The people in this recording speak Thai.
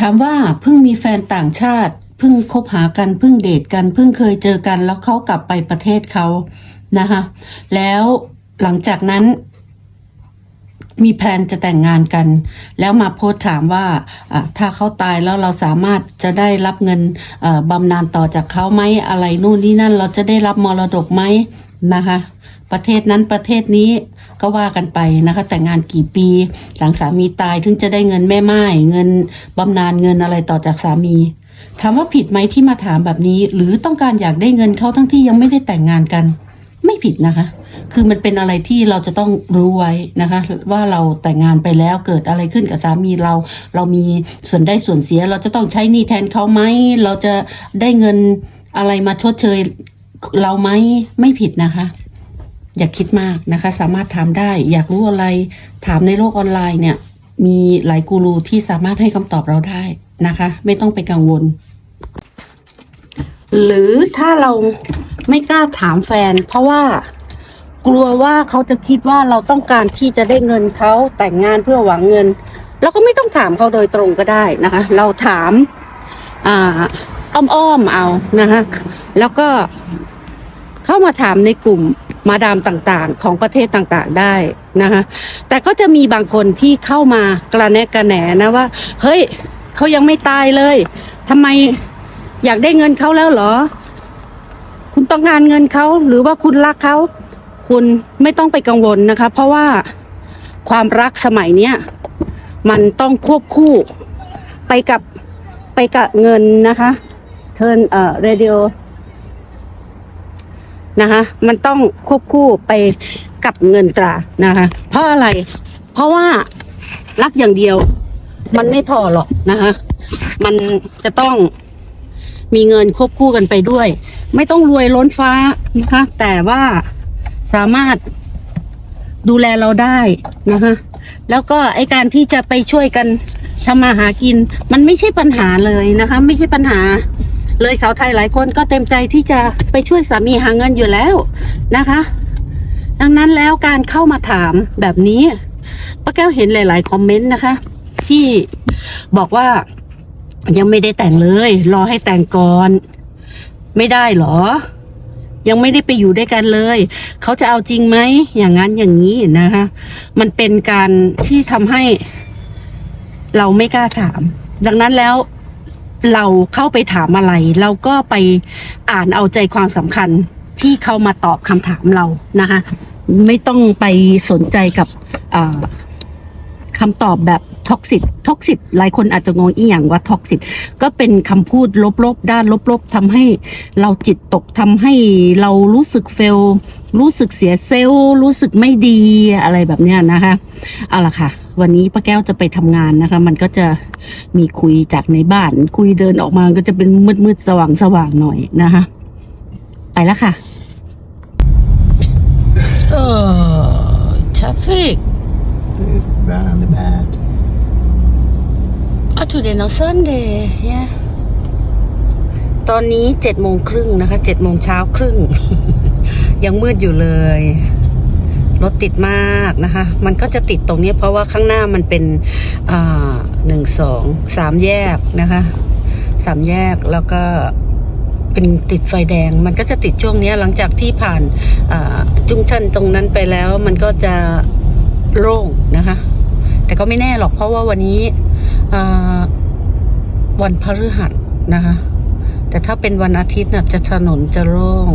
ถามว่าเพิ่งมีแฟนต่างชาติเพิ่งคบหากันเพิ่งเดทกันเพิ่งเคยเจอกัน แล้วเขากลับไปประเทศเขานะคะแล้วหลังจากนั้น มีแผนจะแต่งงานกัน แล้วมาโพสถามว่าถ้าเขาตายแล้วเราสามารถจะได้รับเงินบำนาญต่อจากเขาไหมอะไรนู่นนี่นั่น เราจะได้รับมรดกไหม นะคะ ประเทศนั้นประเทศนี้ก็ว่ากันไปนะคะ แต่งงานกี่ปีหลังสามีตายถึงจะได้เงินแม่ไม้เงินบำนาญเงินอะไรต่อจากสามีถามว่าผิดไหมที่มาถามแบบนี้ หรือต้องการอยากได้เงินเขาทั้งที่ยังไม่ได้แต่งงานกัน ไม่ผิดนะคะ คือมันเป็นอะไรที่เราจะต้องรู้ไว้นะคะ ว่าเราแต่งงานไปแล้วเกิดอะไรขึ้นกับสามีเรา เรามีส่วนได้ส่วนเสีย เราจะต้องใช้หนี้แทนเขาไหมเราจะได้เงินอะไรมาชดเชย เราไหมไม่ผิดนะคะ อย่าคิดมากนะคะ สามารถถามได้ อยากรู้อะไร ถามในโลกออนไลน์เนี่ย มีหลายกูรูที่สามารถให้คำตอบเราได้นะคะ ไม่ต้องไปกังวล หรือถ้าเราไม่กล้าถามแฟน เพราะว่ากลัวว่าเขาจะคิดว่าเราต้องการที่จะได้เงินเขาแต่งงานเพื่อหวังเงินเราก็ไม่ต้องถามเขาโดยตรงก็ได้นะคะ เราถามอ่า อ้อมๆเอานะคะแล้วก็เข้ามาถามในกลุ่มมาดามต่างๆ ของประเทศต่างๆได้นะคะแต่ก็จะมีบางคนที่เข้ามากระแนะกระแหนนะว่า เฮ้ยเขายังไม่ตายเลยทำไมอยากได้เงินเขาแล้วเหรอ คุณต้องการเงินเขาหรือว่าคุณรักเขาคุณไม่ต้องไปกังวลนะคะ เพราะว่าความรักสมัยเนี้ยมันต้องควบคู่ไปกับไปกับเงินนะคะ ทิร์นเอ่อเรดิโอนะคะ มันต้องควบคู่ไปกับเงินตรานะคะ เพราะอะไร เพราะว่ารักอย่างเดียว มันไม่พอหรอกนะคะ มันจะต้องมีเงินควบคู่กันไปด้วย ไม่ต้องรวยล้นฟ้านะคะ แต่ว่าสามารถดูแลเราได้นะคะแล้วก็ไอการที่จะไปช่วยกันทำมาหากิน มันไม่ใช่ปัญหาเลยนะคะ ไม่ใช่ปัญหา เลยสาวไทยหลายคนก็เต็มใจที่จะไปช่วยสามีหาเงินอยู่แล้วนะคะ ดังนั้นแล้วการเข้ามาถามแบบนี้ป้าแก้วเห็นหลาย ๆ คอมเมนต์นะคะ ที่บอกว่ายังไม่ได้แต่งเลย รอให้แต่งก่อน ไม่ได้หรอ ยังไม่ได้ไปอยู่ด้วยกันเลย เขาจะเอาจริงไหมอย่างนั้นอย่างนี้นะคะ มันเป็นการที่ทำให้เราไม่กล้าถาม ดังนั้นแล้ว เราเข้าไปถามอะไร เราก็ไปอ่านเอาใจความสำคัญที่เขามาตอบคำถามเรานะคะ ไม่ต้องไปสนใจกับ คำตอบแบบท็อกซิตท็อกซิตหลายคนอาจจะงงอีหยังว่าท็อกซิตก็เป็นคำพูดลบๆ ด้านลบๆทำให้เราจิตตกทำให้เรารู้สึกเฟล รู้สึกเสียเซลล์รู้สึกไม่ดีอะไรแบบเนี้ยนะคะเอาล่ะค่ะ วันนี้ป้าแก้วจะไปทำงานนะคะ มันก็จะมีคุยจากในบ้าน คุยเดินออกมาก็จะเป็นมืดๆสว่างสว่างๆหน่อยนะคะ ไปแล้วค่ะเอ อาฟิก It's round about. Oh, today no Sunday yeah ตอนนี้เจ็ดโมงครึ่งนะคะเจ็ดโมงเช้าครึ่ง ยังมืดอยู่เลย รถติดมากนะคะ มันก็จะติดตรงนี้เพราะว่าข้างหน้ามันเป็นหนึ่งสองสามแยกนะคะสามแยกแล้วก็เป็นติดไฟแดง มันก็จะติดช่วงนี้หลังจากที่ผ่านจุงชันตรงนั้นไปแล้ว มันก็จะ โล่งนะคะ แต่ก็ไม่แน่หรอกเพราะว่าวันนี้วันพฤหัสนะคะ แต่ถ้าเป็นวันอาทิตย์น่ะจะถนนจะโล่ง